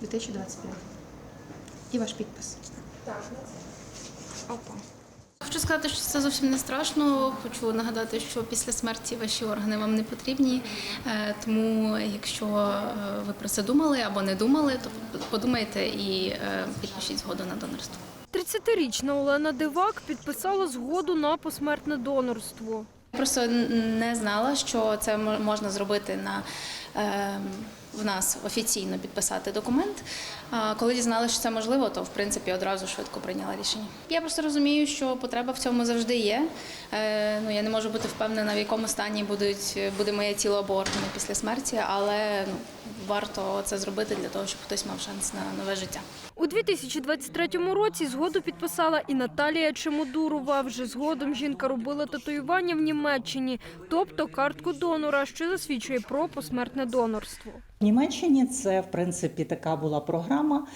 2025. І ваш підпис. Так, Опа. Хочу сказати, що це зовсім не страшно. Хочу нагадати, що після смерті ваші органи вам не потрібні. Е, Тому, якщо е, ви про це думали або не думали, то подумайте і е, підпишіть згоду на донорство. 30-річна Олена Дивак підписала згоду на посмертне донорство. Просто не знала, що це можна зробити на е, в нас офіційно підписати документ. А коли дізналася, що це можливо, то в принципі одразу швидко прийняла рішення. Я просто розумію, що потреба в цьому завжди є. Е, ну я не можу бути впевнена, в якому стані будуть буде моє тіло або органи після смерті, але ну варто це зробити для того, щоб хтось мав шанс на нове життя. У 2023 році згоду підписала і Наталія Чемодурова. Вже згодом жінка робила татуювання в Німеччині, тобто картку донора, що засвідчує про посмертне донорство. В Німеччині це в принципі така була програма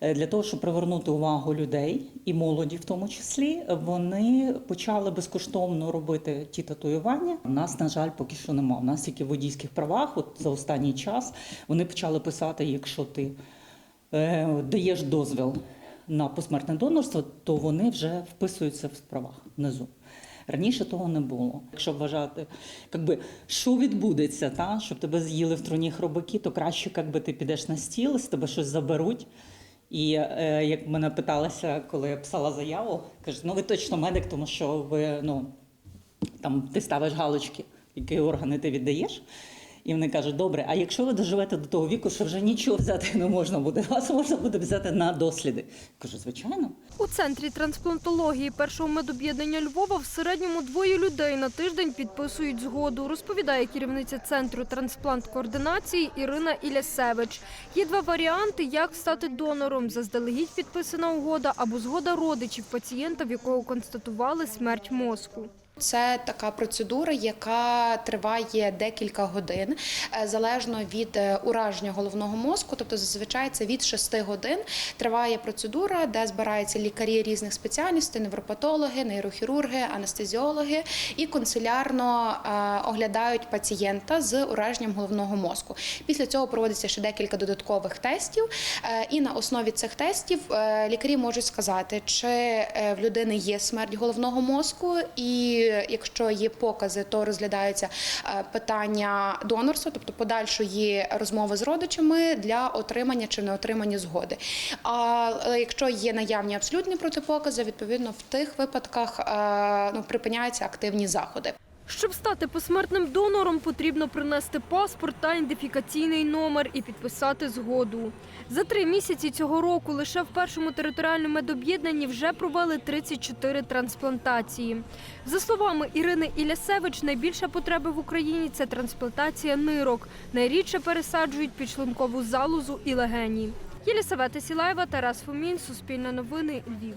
е, для того, щоб привернути увагу людей і молоді, в тому числі. Вони почали безкоштовно робити ті татуювання. У нас, на жаль, поки що немає. У нас тільки в водійських правах. От за останній час вони почали писати, якщо ти е, даєш дозвіл на посмертне донорство, то вони вже вписуються в правах внизу. Раніше того не було. Якщо вважати, якби, що відбудеться, та, щоб тебе з'їли в труні хробаки, то краще, якби ти підеш на стіл, з тебе щось заберуть. І е, як мене питалася, коли я писала заяву, кажуть, ну ви точно медик, тому що ви ну, там, ти ставиш галочки, які органи ти віддаєш. І вони кажуть, добре, а якщо ви доживете до того віку, що вже нічого взяти не можна буде, вас можна буде взяти на досліди. Кажу, звичайно. У центрі трансплантології першого медоб'єднання Львова в середньому двоє людей на тиждень підписують згоду, розповідає керівниця центру трансплант-координації Ірина Ілясевич. Є два варіанти, як стати донором: заздалегідь підписана угода або згода родичів пацієнта, в якого констатували смерть мозку. Це така процедура, яка триває декілька годин, е, залежно від е, ураження головного мозку. Тобто, зазвичай це від 6 годин триває процедура, де збираються лікарі різних спеціальностей, невропатологи, нейрохірурги, анестезіологи і консилярно е, оглядають пацієнта з ураженням головного мозку. Після цього проводиться ще декілька додаткових тестів, і на основі цих тестів лікарі можуть сказати, чи в людини є смерть головного мозку, і якщо є покази, то розглядаються е, питання донорства, тобто подальшої розмови з родичами для отримання чи не отримання згоди. А якщо є наявні абсолютні протипокази, відповідно в тих випадках е, ну, припиняються активні заходи. Щоб стати посмертним донором, потрібно принести паспорт та ідентифікаційний номер і підписати згоду. За три місяці цього року лише в першому територіальному медоб'єднанні вже провели 34 трансплантації. За словами Ірини Ілясевич, найбільша потреба в Україні це трансплантація нирок. Найрідше пересаджують підшлункову залозу і легені. Єлісавета Сілаєва, Тарас Фомін, Суспільне новини, Львів.